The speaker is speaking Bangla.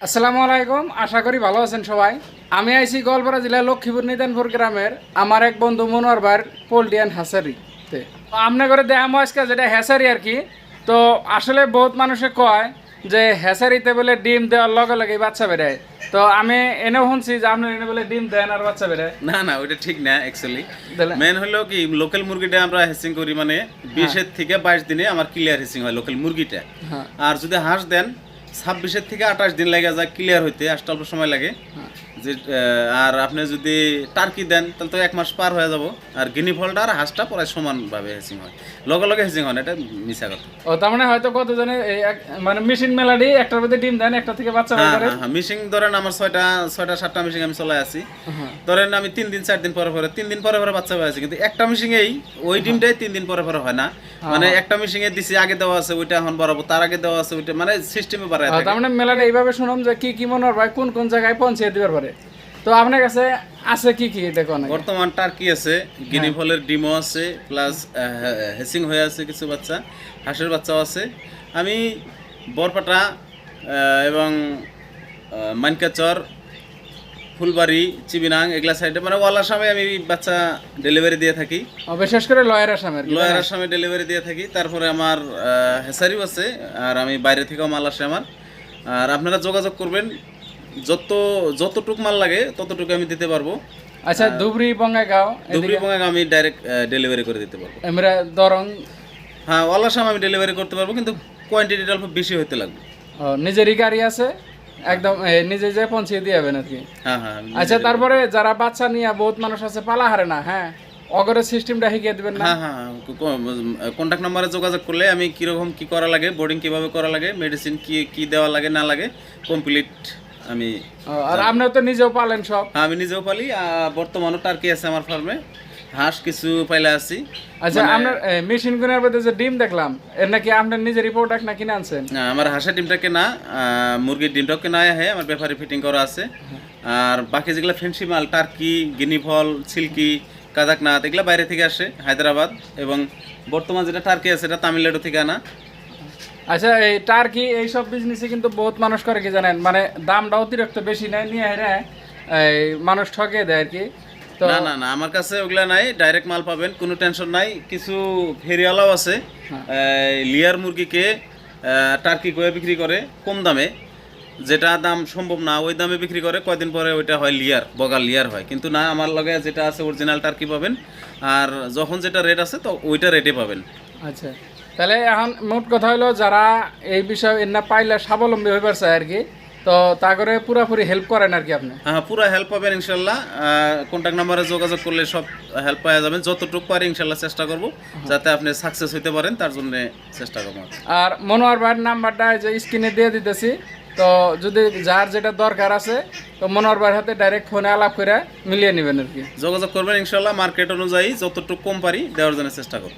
আসসালামু আলাইকুম আশা করি ভালো আছেন সবাই। আমি আইছি গোয়ালপাড়া জেলার লক্ষ্মীপুর নিদানপুর গ্রামের আমার এক বন্ধু মনোয়ার ভাইয়ের পোল্ট্রি অ্যান্ড হ্যাসারিতে আমনে করে দেখাম আজকে যেটা হ্যাসারি আর কি। তো আসলে বহুত মানুষে কয় যে হ্যাসারিতে বলে ডিম দেওয়ার লগে লগে বাচ্চা বেড়ায়। তো আমি এনেও শুনছি যে আপনি এনে বলে ডিম দেন আর বাচ্চা বেড়ায়। না না ওইটা ঠিক না অ্যাকচুয়ালি মেন হলো কি লোকাল মুরগিটা আমরা হেসিং করি মানে বিশের থেকে বাইশ দিনে আমার ক্লিয়ার হেসিং হয় লোকাল মুরগিটা। হ্যাঁ। আর যদি হাঁস দেন ছাব্বিশের থেকে আঠাশ দিন লাগে যায় ক্লিয়ার হইতে আসতে অল্প সময় লাগে। হ্যাঁ। যে আর আপনি যদি টার্কি দেন তাহলে তো এক মাস পার হয়ে যাব। আর গিনি ফলটা আর হাঁসটা প্রায় সমানভাবে হেসিং হয়। লগে লগে হেসিং হয় এটা মিশা কথা। ও তার মানে হয়তো কত জনে মানে মেশিন মেলাডি একটার মধ্যে ডিম দেন একটা থেকে বাচ্চা হ্যাঁ করে হ্যাঁ হ্যাঁ মিশিং ধরেন আমার ছয়টা ছয়টা সাতটা মিশিং আমি চলে আসি। হ্যাঁ। ধরেন আমি তিন দিন চার দিন পরে পরে তিন দিন পরে পরে বাচ্চা হয়েছে কিন্তু একটা মিশিংয়েই ওই ডিমটাই তিন দিন পরে পরে হয় না। মানে একটা মিশিংয়ে দিছি আগে দেওয়া আছে ওইটা এখন বাড়াবো তার আগে দেওয়া আছে ওইটা মানে সিস্টেমে বাড়ায় থাকে। তার মানে মেলাটা এইভাবে শুনলাম যে কি কি মনে হয় কোন কোন জায়গায় পৌঁছে দিবার পারে। তো আপনার কাছে আছে কি কি দেখো না বর্তমান টার্কি আছে গিনি ফলের ডিমও আছে প্লাস হেসিং হয়ে আছে কিছু বাচ্চা হাঁসের বাচ্চাও আছে। আমি বরপাটা এবং মানকাচর ফুলবাড়ি চিবিনাং এগুলা সাইডে মানে ওয়াল আসামে আমি বাচ্চা ডেলিভারি দিয়ে থাকি। বিশেষ করে লয়ের আসামের কি? লয়ার আসামে ডেলিভারি দিয়ে থাকি। তারপরে আমার হেসারিও আছে আর আমি বাইরে থেকেও মাল আসে আমার। আর আপনারা যোগাযোগ করবেন যত যতটুক মাল লাগে ততটুকু আমি দিতে পারব। আচ্ছা ধুবড়ি বঙ্গাইগাঁও ধুবড়ি বঙ্গাকে আমি ডাইরেক্ট ডেলিভারি করে দিতে পারব। আমরা দরং? হ্যাঁ অল আসাম আমি ডেলিভারি করতে পারব কিন্তু কোয়ান্টিটিটা অল্প বেশি হতে লাগবে। নিজেরই গাড়ি আছে? একদম নিজে যে পৌঁছে দিয়ে যাবেন আর কি। হ্যাঁ হ্যাঁ আচ্ছা তারপরে যারা বাচ্চা নিয়ে বহুত মানুষ আছে পালা হারে না হ্যাঁ? অগরের সিস্টেমটা শিখিয়ে দিবেন না। হ্যাঁ হ্যাঁ কন্ট্যাক্ট নাম্বারে যোগাযোগ করলে আমি কীরকম কি করা লাগে বোর্ডিং কীভাবে করা লাগে মেডিসিন কি কি দেওয়া লাগে না লাগে কমপ্লিট আমি আর আপনিও তো নিজেও পালেন সব। হ্যাঁ, আমি নিজেও পালি বর্তমানও টার্কি আছে আমার ফার্মে হাঁস কিছু পাইলে আছি আচ্ছা মানে- আপনার মেশিন গুনের মধ্যে যে ডিম দেখলাম এর নাকি আপনার নিজেরই প্রোডাক্ট না কিনে আনছেন? না, আমার হাঁসের ডিমটা কেনা আহ, মুরগির ডিমটাও কেনা হয় আমার ব্যাপারে ফিটিং করা আছে। আর বাকি যেগুলো ফেন্সি মাল টার্কি গিনি ফল সিল্কি কাজাকনাথ এগুলো বাইরে থেকে আসে হায়দ্রাবাদ। এবং বর্তমান যেটা টার্কি আছে সেটা তামিলনাড়ু থেকে আনা। আচ্ছা এই টার্কি এইসব বিজনেসে কিন্তু বহুত মানুষ করে কি জানেন? মানে দামটা অতিরিক্ত বেশি নেয় নিয়ে মানুষ ঠকে দেয় আর কি। না না না আমার কাছে ওগুলা নাই ডাইরেক্ট মাল পাবেন কোনো টেনশন নাই। কিছু ফেরিওয়ালাও আছে এই লিয়ার মুরগিকে টার্কি করে বিক্রি করে কম দামে। যেটা দাম সম্ভব না ওই দামে বিক্রি করে কয়দিন পরে ওইটা হয় লিয়ার বগাল লিয়ার হয়। কিন্তু না আমার লগে যেটা আছে অরিজিনাল টার্কি পাবেন। আর যখন যেটা রেট আছে তো ওইটা রেটে পাবেন। আচ্ছা তাহলে এখন মোট কথা হলো যারা এই বিষয়ে না পাইলে স্বাবলম্বী হয়ে পারছে আর কি তো তা করে পুরাপুরি হেল্প করেন আর কি আপনি? হ্যাঁ পুরো হেল্প পাবেন ইনশাল্লাহ। কন্ট্যাক্ট নাম্বারে যোগাযোগ করলে সব হেল্প পাওয়া যাবেন যতটুকু পারি ইনশাল্লাহ চেষ্টা করব যাতে আপনি সাকসেস হইতে পারেন তার জন্য চেষ্টা করব। আর মনোয়ার ভাইয়ের নাম্বারটা যে স্ক্রিনে দিয়ে দিতেছি। তো যদি যার যেটা দরকার আছে তো মনোয়ার ভাইয়ের হাতে ডাইরেক্ট ফোনে আলাপ করে মিলিয়ে নেবেন আর কি। যোগাযোগ করবেন ইনশাল্লাহ মার্কেট অনুযায়ী যতটুকু কম পারি দেওয়ার জন্য চেষ্টা করব।